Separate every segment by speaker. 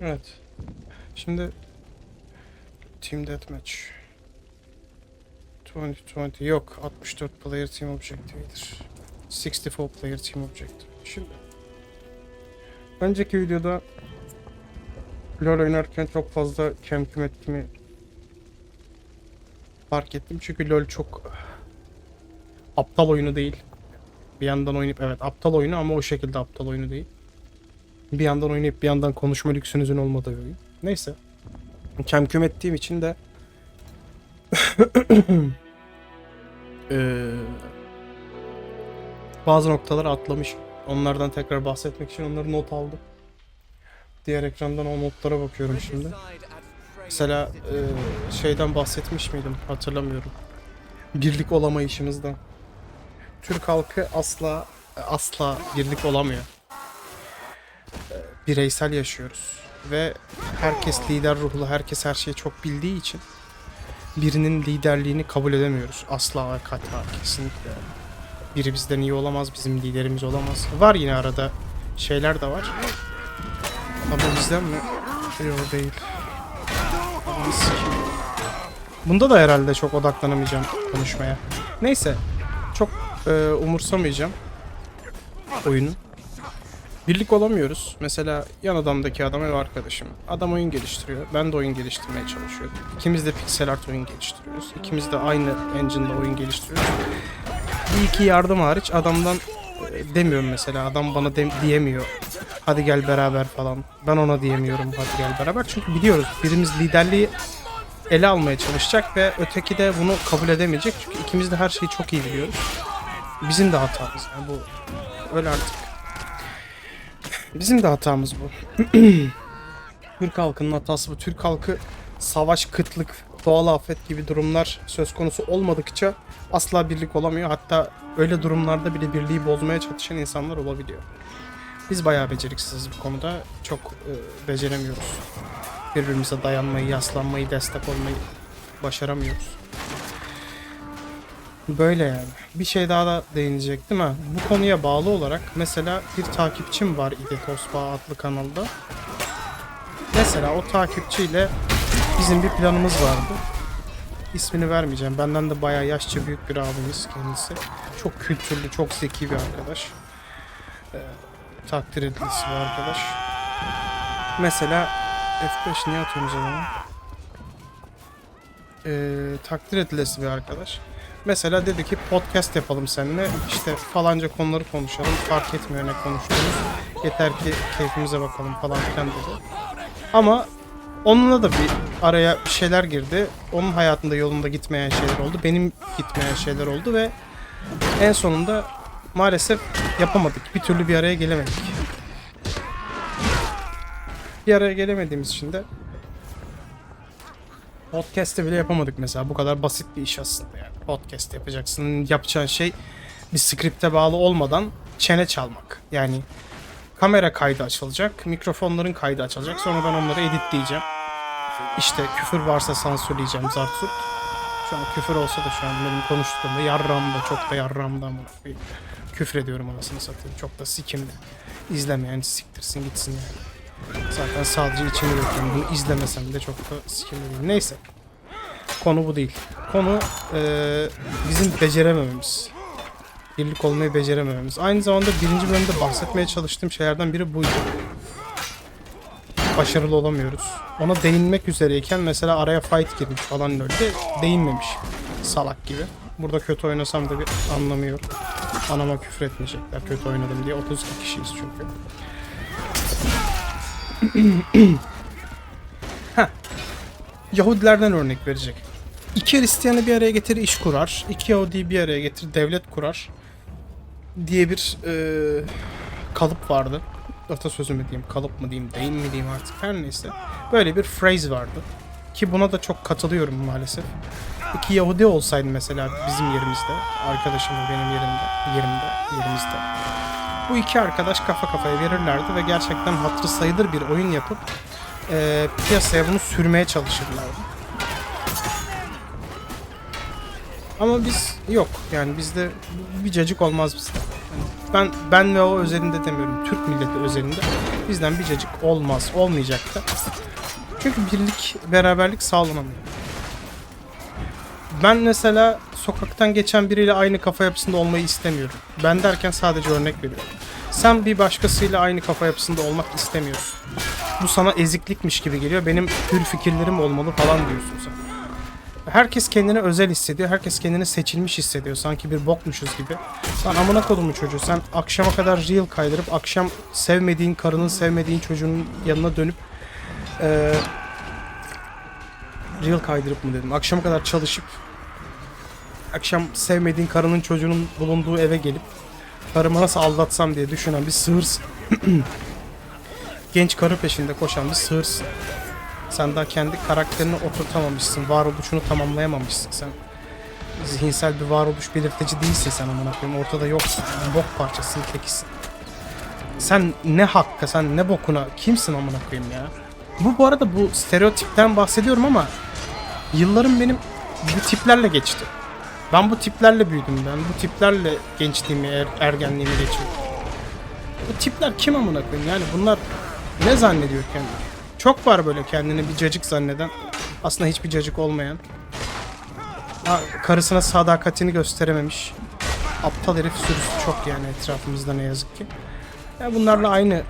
Speaker 1: Evet. Şimdi Team Deathmatch. 2020 yok 64 player team objective'dir. 64 player team objective. Şimdi önceki videoda LoL oynarken çok fazla kem küm ettiğimi fark ettim. Çünkü LoL çok aptal oyunu değil. Bir yandan oynayıp evet aptal oyunu ama o şekilde aptal oyunu değil. Bir yandan oynayıp bir yandan konuşma lüksünüzün olmadığı bir oyun. Neyse. Kem küm ettiğim için de Eee, bazı noktaları atlamış. Onlardan tekrar bahsetmek için onları not aldım. Diğer ekrandan o notlara bakıyorum şimdi. Mesela eee, şeyden bahsetmiş miydim hatırlamıyorum. Birlik olamayışımızdan. Türk halkı asla asla birlik olamıyor. Bireysel yaşıyoruz ve herkes lider ruhlu, herkes her şeyi çok bildiği için birinin liderliğini kabul edemiyoruz. Asla ve kata kesinlikle. Biri bizden iyi olamaz, bizim liderimiz olamaz. Var yine arada şeyler de var. Ama bizden mi? Yok değil. Bunda da herhalde çok odaklanamayacağım konuşmaya. Neyse. Çok e, umursamayacağım oyunu. Birlik olamıyoruz. Mesela yan adamdaki adam ev arkadaşım. Adam oyun geliştiriyor. Ben de oyun geliştirmeye çalışıyorum. İkimiz de pixel art oyun geliştiriyoruz. İkimiz de aynı engine'da oyun geliştiriyoruz. Bir iki yardım hariç adamdan e, demiyorum mesela. Adam bana dem- diyemiyor. Hadi gel beraber falan. Ben ona diyemiyorum hadi gel beraber. Çünkü biliyoruz birimiz liderliği ele almaya çalışacak ve öteki de bunu kabul edemeyecek. Çünkü ikimiz de her şeyi çok iyi biliyoruz. Bizim de hatamız. Yani bu öyle artık. Bizim de hatamız bu. Türk halkının hatası bu. Türk halkı savaş, kıtlık, doğal afet gibi durumlar söz konusu olmadıkça asla birlik olamıyor. Hatta öyle durumlarda bile birliği bozmaya çalışan insanlar olabiliyor. Biz bayağı beceriksiziz bu konuda. Çok e, beceremiyoruz. Birbirimize dayanmayı, yaslanmayı, destek olmayı başaramıyoruz. Böyle yani. Bir şey daha da değinecektim ha. Bu konuya bağlı olarak mesela bir takipçim var İde Tosba adlı kanalda. Mesela o takipçiyle bizim bir planımız vardı. İsmini vermeyeceğim. Benden de bayağı yaşça büyük bir abimiz kendisi. Çok kültürlü, çok zeki bir arkadaş. Ee, takdir edilisi bir arkadaş. Mesela F5 niye atıyorum zaman? Ee, takdir edilesi bir arkadaş. Mesela dedi ki podcast yapalım seninle. İşte falanca konuları konuşalım. Fark etmiyor ne konuştuğumuz. Yeter ki keyfimize bakalım falan filan dedi. Ama onunla da bir araya bir şeyler girdi. Onun hayatında yolunda gitmeyen şeyler oldu. Benim gitmeyen şeyler oldu ve en sonunda maalesef yapamadık. Bir türlü bir araya gelemedik. Bir araya gelemediğimiz için de Podcast'te bile yapamadık mesela. Bu kadar basit bir iş aslında yani. Podcast yapacaksın. Yapacağın şey bir skripte bağlı olmadan çene çalmak. Yani kamera kaydı açılacak, mikrofonların kaydı açılacak. Sonra ben onları editleyeceğim. İşte küfür varsa sansürleyeceğim zart zurt. Şu an küfür olsa da şu an benim konuştuğumda yarramda çok da yarramda ama küfür ediyorum anasını satayım. Çok da sikimde. İzleme yani siktirsin gitsin yani. Zaten sadece içimi döküyorum. Bunu izlemesem de çok da sikimde değil. Neyse. Konu bu değil. Konu eee, bizim beceremememiz. Birlik olmayı beceremememiz. Aynı zamanda birinci bölümde bahsetmeye çalıştığım şeylerden biri buydu. Başarılı olamıyoruz. Ona değinmek üzereyken mesela araya fight girmiş falan öyle değinmemiş. Salak gibi. Burada kötü oynasam da bir anlamı yok. Anama küfür etmeyecekler kötü oynadım diye. 32 kişiyiz çünkü. Yahudilerden örnek verecek. İki Hristiyanı bir araya getir iş kurar. İki Yahudi'yi bir araya getir devlet kurar. Diye bir e, kalıp vardı. Atasözü mü diyeyim, kalıp mı diyeyim, deyim mi diyeyim artık her neyse. Böyle bir phrase vardı. Ki buna da çok katılıyorum maalesef. İki Yahudi olsaydı mesela bizim yerimizde, arkadaşım benim yerimde, yerimde, yerimizde. Bu iki arkadaş kafa kafaya verirlerdi ve gerçekten hatırı sayılır bir oyun yapıp e, piyasaya bunu sürmeye çalışırlardı. Ama biz yok yani bizde bir cacık olmaz bizde. Ben ben ve o özelinde demiyorum. Türk milleti özelinde bizden bir cacık olmaz, olmayacak da. Çünkü birlik, beraberlik sağlanamıyor. Ben mesela sokaktan geçen biriyle aynı kafa yapısında olmayı istemiyorum. Ben derken sadece örnek veriyorum. Sen bir başkasıyla aynı kafa yapısında olmak istemiyorsun. Bu sana eziklikmiş gibi geliyor. Benim hür fikirlerim olmalı falan diyorsun sen. Herkes kendini özel hissediyor. Herkes kendini seçilmiş hissediyor. Sanki bir bokmuşuz gibi. Lan amına kodumu çocuğu. Sen akşama kadar reel kaydırıp akşam sevmediğin karının sevmediğin çocuğunun yanına dönüp eee reel kaydırıp mı dedim. Akşama kadar çalışıp akşam sevmediğin karının çocuğunun bulunduğu eve gelip karımı nasıl aldatsam diye düşünen bir sığırsın. Genç karı peşinde koşan bir sığırsın. Sen daha kendi karakterini oturtamamışsın. Varoluşunu tamamlayamamışsın sen. Zihinsel bir varoluş belirtici değilsin sen amına koyayım. Ortada yoksun. Bok parçasının tekisin. Sen ne hakka, sen ne bokuna, kimsin amına koyayım ya? Bu bu arada bu stereotipten bahsediyorum ama yıllarım benim bu tiplerle geçti. Ben bu tiplerle büyüdüm ben. Bu tiplerle gençliğimi, er, ergenliğimi geçirdim. Bu tipler kim amına koyayım? Yani bunlar ne zannediyor kendini? Çok var böyle kendini bir cacık zanneden. Aslında hiçbir cacık olmayan. Ha, karısına sadakatini gösterememiş. Aptal herif sürüsü çok yani etrafımızda ne yazık ki. Ya bunlarla aynı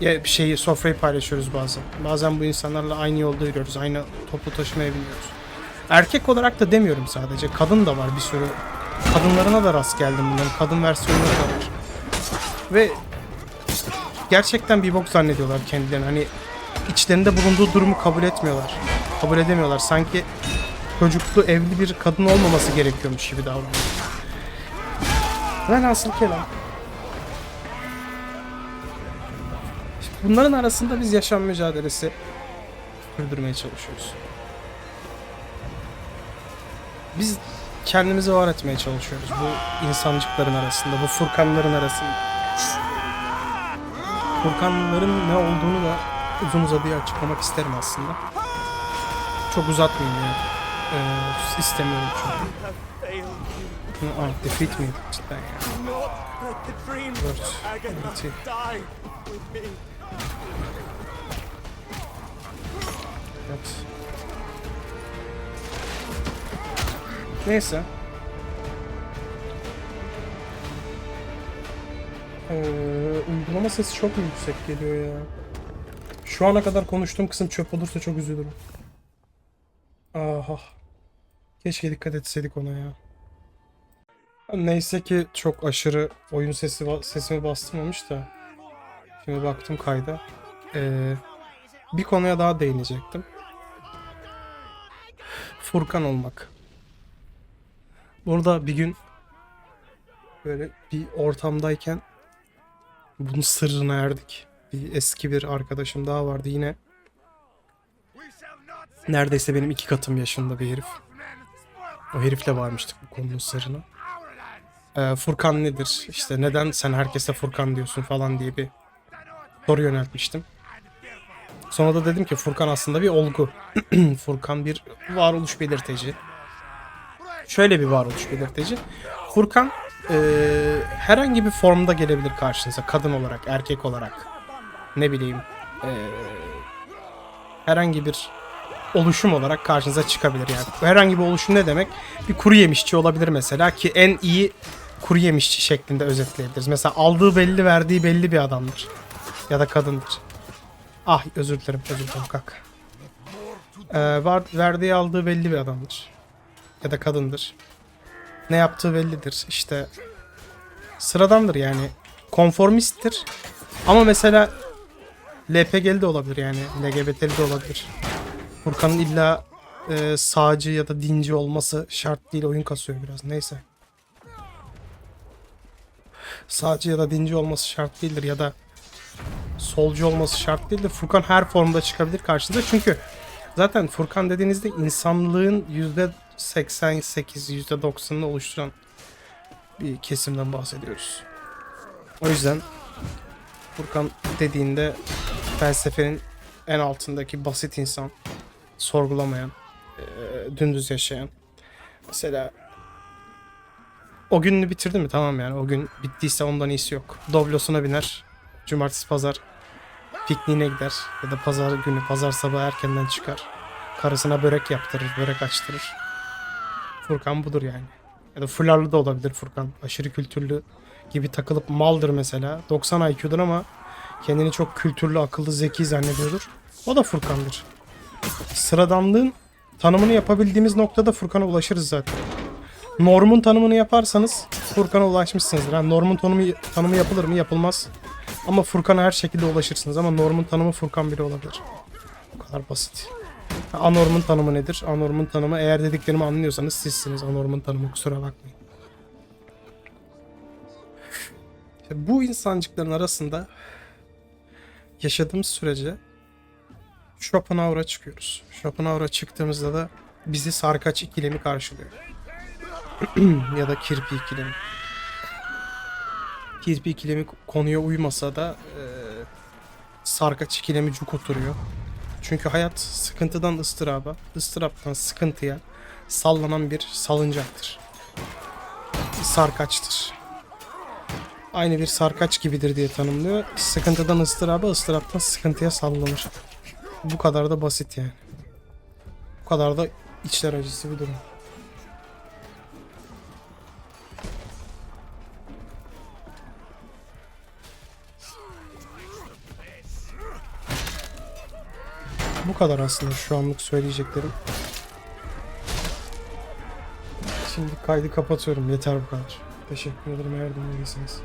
Speaker 1: ya şeyi sofrayı paylaşıyoruz bazen. Bazen bu insanlarla aynı yolda yürüyoruz. Aynı toplu taşımaya biniyoruz. Erkek olarak da demiyorum sadece. Kadın da var bir sürü. Kadınlarına da rast geldim bunların. Kadın versiyonları da var. Ve gerçekten bir bok zannediyorlar kendilerini. Hani içlerinde bulunduğu durumu kabul etmiyorlar. Kabul edemiyorlar. Sanki çocuklu evli bir kadın olmaması gerekiyormuş gibi davranıyor. Velhasıl kelam. İşte Bunların arasında biz yaşam mücadelesi sürdürmeye çalışıyoruz. Biz kendimizi var etmeye çalışıyoruz bu insancıkların arasında, bu furkanların arasında. Furkanların ne olduğunu da uzun uzadıya açıklamak isterim aslında. Çok uzatmayayım ya. Ee, istemiyorum çünkü. Aa, defeat miydi cidden ya?
Speaker 2: Not let the
Speaker 1: Neyse. Ee, uygulama sesi çok mu yüksek geliyor ya? Şu ana kadar konuştuğum kısım çöp olursa çok üzülürüm. Aha. Keşke dikkat etseydik ona ya. Neyse ki çok aşırı oyun sesi sesimi bastırmamış da. Şimdi baktım kayda. Ee, bir konuya daha değinecektim. Furkan olmak. Burada bir gün böyle bir ortamdayken bunun sırrına erdik. Bir eski bir arkadaşım daha vardı yine. Neredeyse benim iki katım yaşında bir herif. O herifle varmıştık bu konunun sırrına. Ee, Furkan nedir? İşte neden sen herkese Furkan diyorsun falan diye bir soru yöneltmiştim. Sonra da dedim ki Furkan aslında bir olgu. Furkan bir varoluş belirteci. Şöyle bir varoluş belirteci. Furkan eee, herhangi bir formda gelebilir karşınıza. Kadın olarak, erkek olarak. Ne bileyim. eee, herhangi bir oluşum olarak karşınıza çıkabilir yani. Herhangi bir oluşum ne demek? Bir kuru yemişçi olabilir mesela ki en iyi kuru yemişçi şeklinde özetleyebiliriz. Mesela aldığı belli, verdiği belli bir adamdır. Ya da kadındır. Ah özür dilerim özür dilerim kalk. Ee, var, verdiği aldığı belli bir adamdır. Ya da kadındır. Ne yaptığı bellidir. İşte sıradandır yani. Konformisttir. Ama mesela LPG'li de olabilir yani. LGBT'li de olabilir. Furkan'ın illa e, sağcı ya da dinci olması şart değil. Oyun kasıyor biraz. Neyse. Sağcı ya da dinci olması şart değildir ya da solcu olması şart değil de Furkan her formda çıkabilir karşınıza. Çünkü zaten Furkan dediğinizde insanlığın %88, %90'ını oluşturan bir kesimden bahsediyoruz. O yüzden Furkan dediğinde felsefenin en altındaki basit insan, sorgulamayan, eee, dümdüz yaşayan. Mesela O gününü bitirdi mi tamam yani. O gün bittiyse ondan iyisi yok. Doblosuna biner. Cumartesi pazar pikniğine gider. Ya da pazar günü pazar sabahı erkenden çıkar. Karısına börek yaptırır, börek açtırır. Furkan budur yani. Ya da fularlı da olabilir Furkan. Aşırı kültürlü gibi takılıp maldır mesela. 90 IQ'dur ama kendini çok kültürlü, akıllı, zeki zannediyordur. O da Furkan'dır. Sıradanlığın tanımını yapabildiğimiz noktada Furkan'a ulaşırız zaten. Normun tanımını yaparsanız Furkan'a ulaşmışsınızdır. Yani normun tanımı, tanımı yapılır mı? Yapılmaz. Ama Furkan'a her şekilde ulaşırsınız. Ama normun tanımı Furkan biri olabilir. Bu kadar basit. Anormun tanımı nedir? Anormun tanımı eğer dediklerimi anlıyorsanız sizsiniz. Anormun tanımı kusura bakmayın. İşte bu insancıkların arasında yaşadığımız sürece Schopenhauer'a çıkıyoruz. Schopenhauer'a çıktığımızda da bizi sarkaç ikilemi karşılıyor. ya da kirpi ikilemi. Kirpi ikilemi konuya uymasa da e, sarkaç ikilemi cuk oturuyor. Çünkü hayat sıkıntıdan ıstıraba, ıstıraptan sıkıntıya sallanan bir salıncaktır. Sarkaçtır. Aynı bir sarkaç gibidir diye tanımlıyor. Sıkıntıdan ıstıraba, ıstıraptan sıkıntıya sallanır. Bu kadar da basit yani. Bu kadar da içler acısı bir durum. Bu kadar aslında şu anlık söyleyeceklerim. Şimdi kaydı kapatıyorum. Yeter bu kadar. Teşekkür ederim eğer dinlediyseniz.